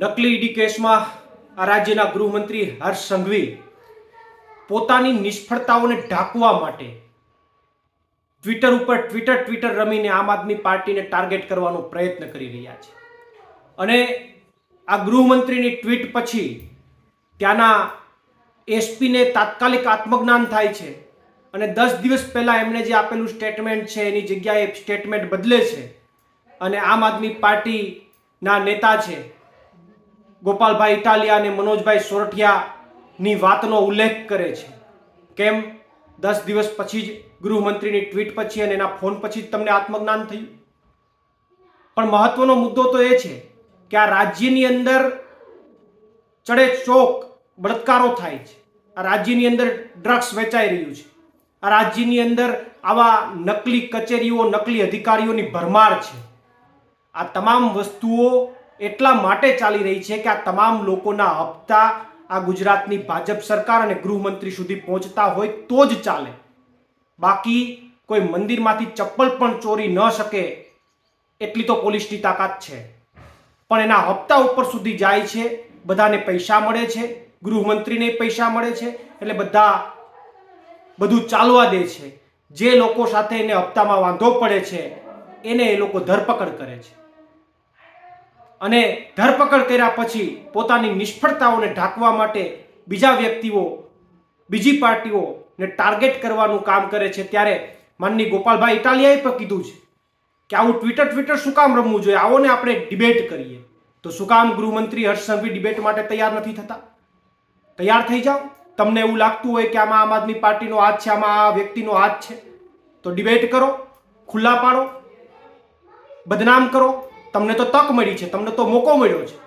નકલી ઈડી કેસમાં આ રાજ્યના ગૃહમંત્રી હર્ષ સંઘવી પોતાની નિષ્ફળતાઓને ઢાંકવા માટે ટ્વિટર ઉપર ટ્વિટર ટ્વિટર રમીને આમ આદમી પાર્ટીને ટાર્ગેટ કરવાનો પ્રયત્ન કરી રહ્યા છે. અને આ ગૃહમંત્રીની ટ્વીટ પછી ત્યાંના એસપીને તાત્કાલિક આત્મજ્ઞાન થાય છે અને દસ દિવસ પહેલાં એમણે જે આપેલું સ્ટેટમેન્ટ છે, એની જગ્યાએ સ્ટેટમેન્ટ બદલે છે અને આમ આદમી પાર્ટીના નેતા છે ગોપાલભાઈ ઇટાલિયા અને મનોજભાઈ સોરઠિયાની વાતનો ઉલ્લેખ કરે છે. કેમ? દસ દિવસ પછી જ ગૃહમંત્રીની ટ્વીટ પછી અને એના ફોન પછી જ તમને આત્મજ્ઞાન થયું? પણ મહત્વનો મુદ્દો તો એ છે કે આ રાજ્યની અંદર ચડે ચોક, બળત્કારો થાય છે. આ રાજ્યની અંદર ડ્રગ્સ વેચાઈ રહ્યું છે. આ રાજ્યની અંદર આવા નકલી કચેરીઓ, નકલી અધિકારીઓની ભરમાર છે. આ તમામ વસ્તુઓ એટલા માટે ચાલી રહી છે કે આ તમામ લોકોના હપ્તા આ ગુજરાતની ભાજપ સરકાર અને ગૃહમંત્રી સુધી પહોંચતા હોય તો જ ચાલે. બાકી કોઈ મંદિરમાંથી ચપ્પલ પણ ચોરી ન શકે એટલી તો પોલીસની તાકાત છે. પણ એના હપ્તા ઉપર સુધી જાય છે, બધાને પૈસા મળે છે, ગૃહમંત્રીને પૈસા મળે છે, એટલે બધા બધું ચાલવા દે છે. જે લોકો સાથે એને હપ્તામાં વાંધો પડે છે, એને એ લોકો ધરપકડ કરે છે. અને ધરપકડ કર્યા પછી પોતાની નિષ્ફળતાઓને ઢાંકવા માટે બીજા વ્યક્તિઓ, બીજી પાર્ટીઓને ટાર્ગેટ કરવાનું કામ કરે છે ત્યારે માનની ગોપાલભાઈ ઇટાલિયાએ પણ કીધું છે કે આવું ટ્વિટર ટ્વિટર શું કામ રમવું જોઈએ? આવો ને આપણે ડિબેટ કરીએ. તો શું કામ ગૃહમંત્રી હર્ષ સંઘવી ડિબેટ માટે તૈયાર નથી થતા? તૈયાર થઈ જાઓ. તમને એવું લાગતું હોય કે આમાં આમ આદમી પાર્ટીનો હાથ છે, આમાં આ વ્યક્તિનો હાથ છે. તો ડિબેટ કરો, ખુલ્લા પાડો, બદનામ કરો તમને તો તક મળી છે, તમને તો મોકો મળ્યો છે.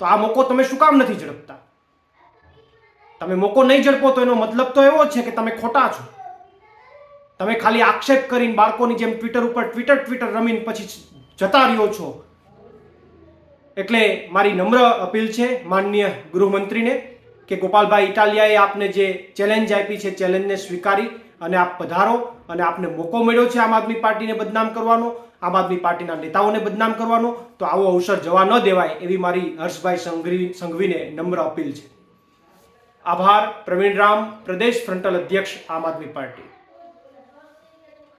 તો આ મોકો તમે શું કામ નથી ઝડપતા? તમે મોકો નહીં ઝડપો તો એનો મતલબ તો એવો છે કે તમે ખોટા છો. તમે ખાલી આક્ષેપ કરીને બાળકોની જેમ ટ્વિટર ઉપર ટ્વિટર ટ્વિટર રમીને પછી જતા રહ્યો છો. એટલે મારી નમ્ર અપીલ છે માનનીય ગૃહમંત્રીને કે ગોપાલભાઈ ઇટાલિયાએ આપને જે ચેલેન્જ આપી છે ચેલેન્જને સ્વીકારી. અને આપ પધારો અને આપને મોકો મળ્યો છે આમ આદમી પાર્ટીને બદનામ કરવાનો, આમ આદમી પાર્ટીના નેતાઓને બદનામ કરવાનો, તો આવો અવસર જવા ન દેવાય એવી મારી હર્ષભાઈ સંઘવી, સંઘવીને નમ્ર અપીલ છે. આભાર પ્રવીણ રામ પ્રદેશ ફ્રન્ટલ અધ્યક્ષ આમ આદમી પાર્ટી.